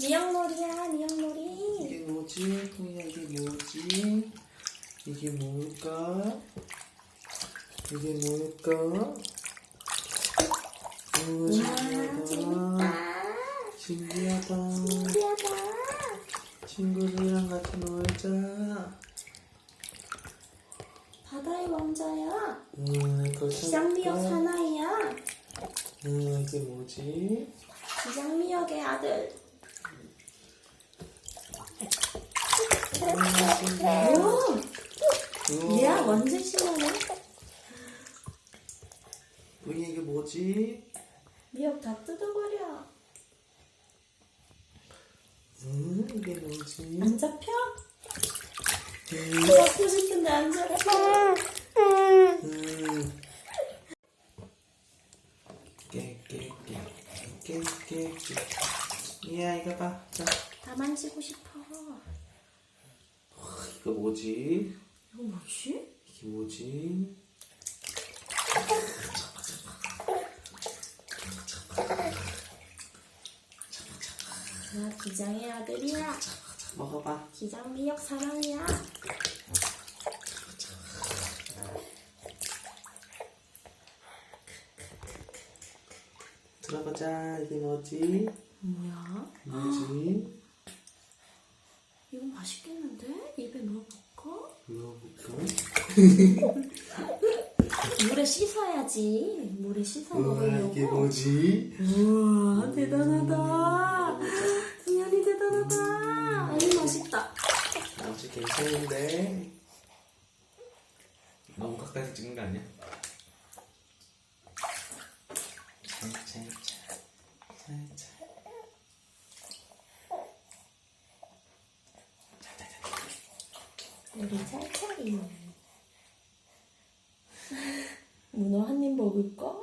미역놀이야, 미역놀이. 이게 뭐지? 토이야 이게 뭐지? 이게 뭘까? 이게 뭘까? 우와 우와, 신기하다 재밌다. 신기하다 신기하다. 친구들이랑 같이 놀자 바다의 왕자야. 우와 이거 기장미역 살까? 사나이야. 우와 이게 뭐지? 기장미역의 아들. 우와 얘야 완전 신나네. 토이야 이게 뭐지? 미역 다 뜯어버려. 음 이게 뭐지? 안 잡혀? 음, 잡고 싶은데 안 잡혀. 음. 깨깨깨깨깨깨 이야 이거 봐 자, 다 만지고 싶어. 이거 뭐지? 이거 뭐지? 이게 뭐지? 나 기장의 아들이야. 자, 먹어봐 기장 미역 사랑이야. 들어보자 이게 뭐지? 뭐야? 뭐지? 이거 맛있겠는데? 입에 넣어볼까? 먹어볼까? 물에 씻어야지. 물에 씻어 우와 먹으려고. 이게 뭐지? 우와 대단하다. 승현이 대단하다. 아니 맛있다. 아주 괜찮은데 너무 가까이서 찍는 거 아니야? 살짝 살짝 우리 찰찰이. 문어 한 입 먹을까?